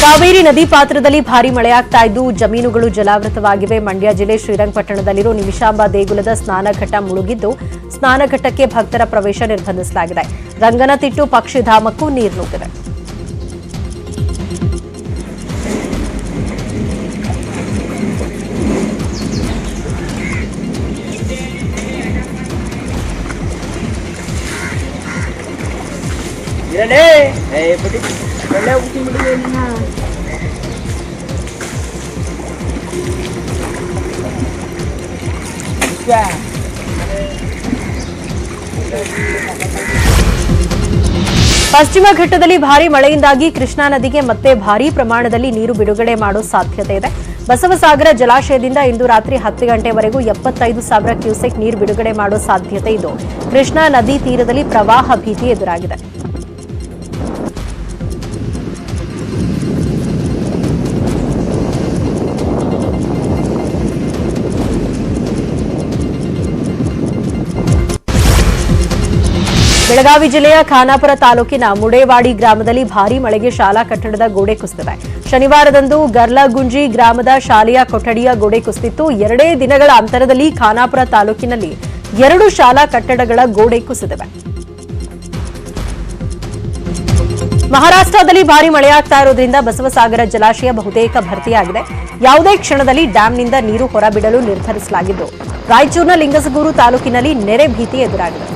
ಕಾವೇರಿ ನದಿ ಪಾತ್ರದಲ್ಲಿ ಭಾರಿ ಮಳೆಯಾಗ್ತಾ ಇದ್ದು ಜಮೀನುಗಳು ಜಲಾವೃತವಾಗಿವೆ ಮಂಡ್ಯ ಜಿಲ್ಲೆ ಶ್ರೀರಂಗಪಟ್ಟಣದಲ್ಲಿರೋ ನಿಮಿಷಾಂಬ ದೇಗುಲದ ಸ್ನಾನಘಟ್ಟ ಮುಳುಗಿದ್ದು ಸ್ನಾನಘಟ್ಟಕ್ಕೆ ಭಕ್ತರ ಪ್ರವೇಶ ನಿರ್ಬಂಧಿಸಲಾಗಿದೆ ರಂಗನತಿಟ್ಟು ಪಕ್ಷಿಧಾಮಕ್ಕೂ ನೀರು ನುಗ್ಗಿದೆ ಒಳ್ಳೆ ಪಶ್ಚಿಮ ಘಟ್ಟದಲ್ಲಿ ಭಾರಿ ಮಳೆಯಿಂದಾಗಿ ಕೃಷ್ಣಾ ನದಿಗೆ ಮತ್ತೆ ಭಾರೀ ಪ್ರಮಾಣದಲ್ಲಿ ನೀರು ಬಿಡುಗಡೆ ಮಾಡೋ ಸಾಧ್ಯತೆ ಇದೆ. ಬಸವಸಾಗರ ಜಲಾಶಯದಿಂದ ಇಂದು ರಾತ್ರಿ ಹತ್ತು ಗಂಟೆವರೆಗೂ ಎಪ್ಪತ್ತೈದು ಸಾವಿರ ಕ್ಯೂಸೆಕ್ ನೀರು ಬಿಡುಗಡೆ ಮಾಡೋ ಸಾಧ್ಯತೆ ಇದ್ದು ಕೃಷ್ಣಾ ನದಿ ತೀರದಲ್ಲಿ ಪ್ರವಾಹ ಭೀತಿ ಎದುರಾಗಿದೆ. ಬೆಳಗಾವಿ ಜಿಲ್ಲೆಯ ಖಾನಾಪುರ ತಾಲೂಕಿನ ಮುಡೇವಾಡಿ ಗ್ರಾಮದಲ್ಲಿ ಭಾರಿ ಮಳೆಗೆ ಶಾಲಾ ಕಟ್ಟಡದ ಗೋಡೆ ಕುಸಿದಿದೆ ಶನಿವಾರದಂದು ಗರ್ಲಗುಂಜಿ ಗ್ರಾಮದ ಶಾಲೆಯ ಕೊಠಡಿಯ ಗೋಡೆ ಕುಸಿದಿತ್ತು. ಎರಡೇ ದಿನಗಳ ಅಂತರದಲ್ಲಿ ಖಾನಾಪುರ ತಾಲೂಕಿನಲ್ಲಿ ಎರಡು ಶಾಲಾ ಕಟ್ಟಡಗಳ ಗೋಡೆ ಕುಸಿದಿವೆ. ಮಹಾರಾಷ್ಟ್ರದಲ್ಲಿ ಭಾರಿ ಮಳೆಯಾಗ್ತಾ ಇರೋದ್ರಿಂದ ಬಸವಸಾಗರ ಜಲಾಶಯ ಬಹುತೇಕ ಭರ್ತಿಯಾಗಿದೆ. ಯಾವುದೇ ಕ್ಷಣದಲ್ಲಿ ಡ್ಯಾಂನಿಂದ ನೀರು ಹೊರಬಿಡಲು ನಿರ್ಧರಿಸಲಾಗಿದ್ದು, ರಾಯಚೂರಿನ ಲಿಂಗಸಗೂರು ತಾಲೂಕಿನಲ್ಲಿ ನೆರೆ ಭೀತಿ ಎದುರಾಗಿದೆ.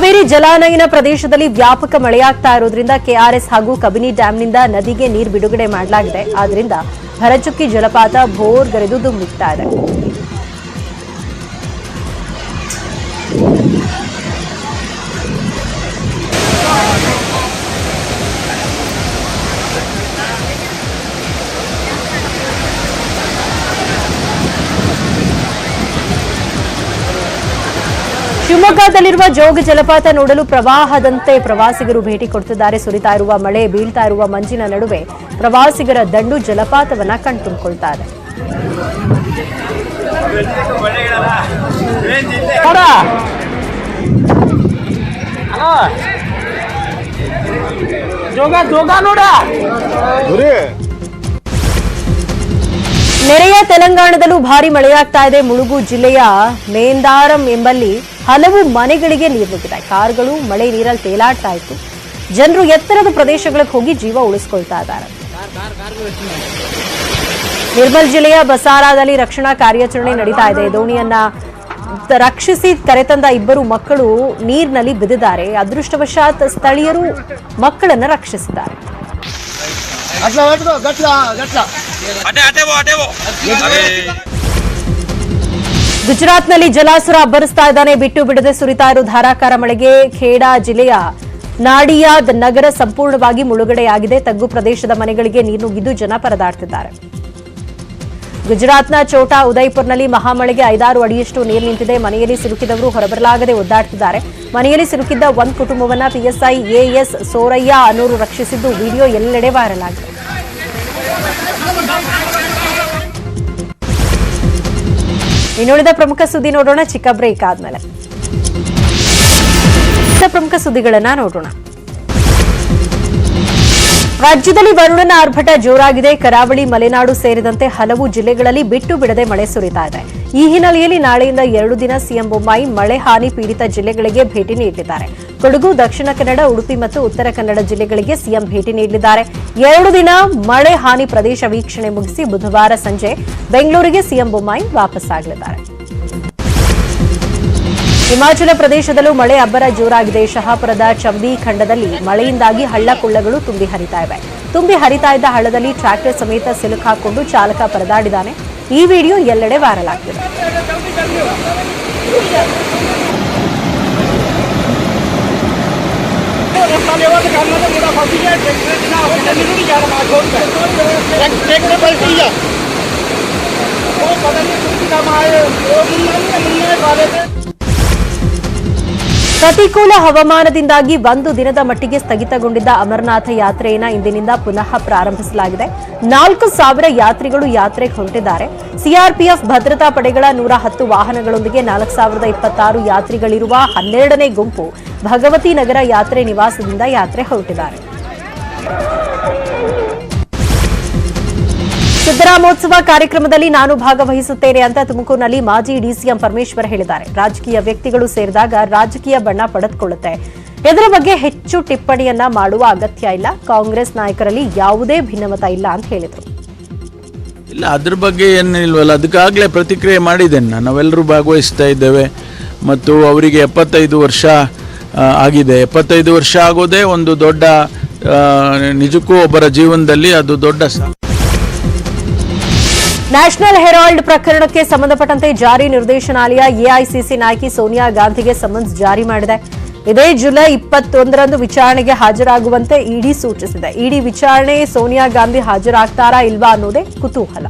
ಕಾವೇರಿ ಜಲಾನಯನ ಪ್ರದೇಶದಲ್ಲಿ ವ್ಯಾಪಕ ಮಳೆಯಾಗ್ತಾ ಇರೋದ್ರಿಂದ ಕೆಆರ್ಎಸ್ ಹಾಗೂ ಕಬಿನಿ ಡ್ಯಾಂನಿಂದ ನದಿಗೆ ನೀರು ಬಿಡುಗಡೆ ಮಾಡಲಾಗಿದೆ. ಆದ್ರಿಂದ ಭರಚುಕ್ಕಿ ಜಲಪಾತ ಭೋರ್ಗರೆದು ಧುಮ್ಮಿಕ್ತಾ ಇದೆ. ಶಿವಮೊಗ್ಗದಲ್ಲಿರುವ ಜೋಗ ಜಲಪಾತ ನೋಡಲು ಪ್ರವಾಹದಂತೆ ಪ್ರವಾಸಿಗರು ಭೇಟಿ ಕೊಡುತ್ತಿದ್ದಾರೆ ಸುರಿತಾ ಇರುವ ಮಳೆ ಬೀಳ್ತಾ ಇರುವ ಮಂಜಿನ ನಡುವೆ ಪ್ರವಾಸಿಗರ ದಂಡು ಜಲಪಾತವನ್ನ ಕಣ್ತುಂಬಿಕೊಳ್ತಾ ಇದೆ ಹಲೋ. ಜೋಗ ಜೋಗ ನೋಡ. ನೆರೆಯ ತೆಲಂಗಾಣದಲ್ಲೂ ಭಾರಿ ಮಳೆಯಾಗ್ತಾ ಇದೆ. ಮುಳುಗು ಜಿಲ್ಲೆಯ ಮೇಂದಾರಂ ಎಂಬಲ್ಲಿ ಹಲವು ಮನೆಗಳಿಗೆ ನೀರು ನುಗ್ಗಿದೆ. ಕಾರ್ಗಳು ಮಳೆ ನೀರಲ್ಲಿ ತೇಲಾಡ್ತಾ ಇತ್ತು. ಜನರು ಎತ್ತರದ ಪ್ರದೇಶಗಳಿಗೆ ಹೋಗಿ ಜೀವ ಉಳಿಸ್ಕೊಳ್ತಾ ಇದ್ದಾರೆ. ನಿರ್ಮಲ್ ಜಿಲ್ಲೆಯ ಬಸಾರಾದಲ್ಲಿ ರಕ್ಷಣಾ ಕಾರ್ಯಾಚರಣೆ ನಡೀತಾ ಇದೆ. ದೋಣಿಯನ್ನ ರಕ್ಷಿಸಿ ಕರೆತಂದ ಇಬ್ಬರು ಮಕ್ಕಳು ನೀರಿನಲ್ಲಿ ಬಿದ್ದಿದ್ದಾರೆ. ಅದೃಷ್ಟವಶಾತ್ ಸ್ಥಳೀಯರು ಮಕ್ಕಳನ್ನ ರಕ್ಷಿಸಿದ್ದಾರೆ. ಗಟ್ಲ ಗುಜರಾತ್ನಲ್ಲಿ ಜಲಾಸುರ ಅಬ್ಬರಿಸ್ತಾ ಇದ್ದಾನೆ. ಬಿಟ್ಟು ಬಿಡದೆ ಸುರಿತಾ ಇರೋ ಧಾರಾಕಾರ ಮಳೆಗೆ ಖೇಡಾ ಜಿಲ್ಲೆಯ ನಾಡಿಯಾದ್ ನಗರ ಸಂಪೂರ್ಣವಾಗಿ ಮುಳುಗಡೆಯಾಗಿದೆ. ತಗ್ಗು ಪ್ರದೇಶದ ಮನೆಗಳಿಗೆ ನೀರು ನುಗ್ಗಿದ್ದು ಜನ ಪರದಾಡ್ತಿದ್ದಾರೆ. ಗುಜರಾತ್ನ ಚೋಟಾ ಉದಯ್ಪುರ್ನಲ್ಲಿ ಮಹಾಮಳೆಗೆ ಐದಾರು ಅಡಿಯಷ್ಟು ನೀರು ನಿಂತಿದೆ. ಮನೆಯಲ್ಲಿ ಸಿಲುಕಿದವರು ಹೊರಬರಲಾಗದೆ ಒದ್ದಾಡ್ತಿದ್ದಾರೆ. ಮನೆಯಲ್ಲಿ ಸಿಲುಕಿದ್ದ ಒಂದು ಕುಟುಂಬವನ್ನ ಪಿಎಸ್ಐ ಎಎಸ್ ಸೋರಯ್ಯ ಅನೂರು ರಕ್ಷಿಸಿದ್ದು ವಿಡಿಯೋ ಎಲ್ಲೆಡೆ ವೈರಲ್ ಆಗಿದೆ. ಇನ್ನುಳಿದ ಪ್ರಮುಖ ಸುದ್ದಿ ನೋಡೋಣ. ಚಿಕ್ಕ ಬ್ರೇಕ್ ಆದ್ಮೇಲೆ. ಪ್ರಮುಖ ಸುದ್ದಿಗಳನ್ನ ನೋಡೋಣ. ರಾಜ್ಯದಲ್ಲಿ ವರುಣನ ಆರ್ಭಟ ಜೋರಾಗಿದೆ. ಕರಾವಳಿ, ಮಲೆನಾಡು ಸೇರಿದಂತೆ ಹಲವು ಜಿಲ್ಲೆಗಳಲ್ಲಿ ಬಿಟ್ಟು ಬಿಡದೆ ಮಳೆ ಸುರಿತಾ ಇದೆ. ಈ ಹಿನ್ನೆಲೆಯಲ್ಲಿ ನಾಳೆಯಿಂದ ಎರಡು ದಿನ ಸಿಎಂ ಬೊಮ್ಮಾಯಿ ಮಳೆ ಹಾನಿ ಪೀಡಿತ ಜಿಲ್ಲೆಗಳಿಗೆ ಭೇಟಿ ನೀಡಲಿದ್ದಾರೆ ಕೊಡಗು, ದಕ್ಷಿಣ ಕನ್ನಡ, ಉಡುಪಿ ಮತ್ತು ಉತ್ತರ ಕನ್ನಡ ಜಿಲ್ಲೆಗಳಿಗೆ ಸಿಎಂ ಭೇಟಿ ನೀಡಲಿದ್ದಾರೆ. ಎರಡು ದಿನ ಮಳೆ ಹಾನಿ ಪ್ರದೇಶ ವೀಕ್ಷಣೆ ಮುಗಿಸಿ ಬುಧವಾರ ಸಂಜೆ ಬೆಂಗಳೂರಿಗೆ ಸಿಎಂ ಬೊಮ್ಮಾಯಿ ವಾಪಸ್ಸಾಗಲಿದ್ದಾರೆ. ಹಿಮಾಚಲ ಪ್ರದೇಶದಲ್ಲೂ ಮಳೆ ಅಬ್ಬರ ಜೋರಾಗಿದೆ. ಶಹಾಪುರದ ಚಂಬಿ ಖಂಡದಲ್ಲಿ ಮಳೆಯಿಂದಾಗಿ ಹಳ್ಳ ಕೊಳ್ಳಗಳು ತುಂಬಿ ಹರಿತಾ ಇವೆ. ತುಂಬಿ ಹರಿತಾ ಇದ್ದ ಹಳ್ಳದಲ್ಲಿ ಟ್ರ್ಯಾಕ್ಟರ್ ಸಮೇತ ಸಿಲುಕಾಕೊಂಡು ಚಾಲಕ ಪರದಾಡಿದ್ದಾನೆ. ಈ ವಿಡಿಯೋ ಎಲ್ಲೆಡೆ ವೈರಲ್ ಆಗ್ತಿದೆ. લેવા તો ગામમાં તો મોટા ફસી જાય ટ્રેક્ટરના હવે જમીન નહીં જાય પાછો ટ્રેક્ટર પલટી જાય वो पता नहीं किसी का मारे वो मुन्ना नहीं मुन्ना वाले थे ಪ್ರತಿಕೂಲ ಹವಾಮಾನದಿಂದಾಗಿ ಒಂದು ದಿನದ ಮಟ್ಟಿಗೆ ಸ್ಥಗಿತಗೊಂಡಿದ್ದ ಅಮರನಾಥ ಯಾತ್ರೆಯನ್ನ ಇಂದಿನಿಂದ ಪುನಃ ಪ್ರಾರಂಭಿಸಲಾಗಿದೆ. ನಾಲ್ಕು ಸಾವಿರ ಯಾತ್ರಿಗಳು ಯಾತ್ರೆಗೆ ಹೊರಟಿದ್ದಾರೆ. ಸಿಆರ್ಪಿಎಫ್ ಭದ್ರತಾ ಪಡೆಗಳ ನೂರ ಹತ್ತು ವಾಹನಗಳೊಂದಿಗೆ ನಾಲ್ಕು ಸಾವಿರದ ಇಪ್ಪತ್ತಾರು ಯಾತ್ರಿಗಳಿರುವ ಹನ್ನೆರಡನೇ ಗುಂಪು ಭಗವತಿ ನಗರ ಯಾತ್ರೆ ನಿವಾಸದಿಂದ ಯಾತ್ರೆ ಹೊರಟಿದ್ದಾರೆ. ಸಿದ್ದರಾಮೋತ್ಸವ ಕಾರ್ಯಕ್ರಮದಲ್ಲಿ ನಾನು ಭಾಗವಹಿಸುತ್ತೇನೆ ಅಂತ ತುಮಕೂರಿನಲ್ಲಿ ಮಾಜಿ ಡಿಸಿಎಂ ಪರಮೇಶ್ವರ್ ಹೇಳಿದ್ದಾರೆ. ರಾಜಕೀಯ ವ್ಯಕ್ತಿಗಳು ಸೇರಿದಾಗ ರಾಜಕೀಯ ಬಣ್ಣ ಪಡೆದುಕೊಳ್ಳುತ್ತೆ. ಇದರ ಬಗ್ಗೆ ಹೆಚ್ಚು ಟಿಪ್ಪಣಿಯನ್ನ ಮಾಡುವ ಅಗತ್ಯ ಇಲ್ಲ. ಕಾಂಗ್ರೆಸ್ ನಾಯಕರಲ್ಲಿ ಯಾವುದೇ ಭಿನ್ನಮತ ಇಲ್ಲ ಅಂತ ಹೇಳಿದರು. ಇಲ್ಲ, ಅದ್ರ ಬಗ್ಗೆ ಏನಿಲ್ವಲ್ಲ ಅದಕ್ಕಾಗಲೇ ಪ್ರತಿಕ್ರಿಯೆ ಮಾಡಿದ್ದೇನೆ ನಾವೆಲ್ಲರೂ ಭಾಗವಹಿಸ್ತಾ ಇದ್ದೇವೆ. ಮತ್ತು ಅವರಿಗೆ ಎಪ್ಪತ್ತೈದು ವರ್ಷ ಆಗಿದೆ. ಎಪ್ಪತ್ತೈದು ವರ್ಷ ಆಗೋದೇ ಒಂದು ದೊಡ್ಡ ನಿಜಕ್ಕೂ ಒಬ್ಬರ ಜೀವನದಲ್ಲಿ ಅದು ದೊಡ್ಡ ನ್ಯಾಷನಲ್ ಹೆರಾಲ್ಡ್ ಪ್ರಕರಣಕ್ಕೆ ಸಂಬಂಧಪಟ್ಟಂತೆ ಜಾರಿ ನಿರ್ದೇಶನಾಲಯ ಎಐಸಿಸಿ ನಾಯಕಿ ಸೋನಿಯಾ ಗಾಂಧಿಗೆ ಸಮನ್ಸ್ ಜಾರಿ ಮಾಡಿದೆ. ಇದೇ ಜುಲೈ ಇಪ್ಪತ್ತೊಂದರಂದು ವಿಚಾರಣೆಗೆ ಹಾಜರಾಗುವಂತೆ ಇಡಿ ಸೂಚಿಸಿದೆ. ಇಡಿ ವಿಚಾರಣೆ ಸೋನಿಯಾ ಗಾಂಧಿ ಹಾಜರಾಗ್ತಾರಾ ಇಲ್ವಾ ಅನ್ನೋದೇ ಕುತೂಹಲ.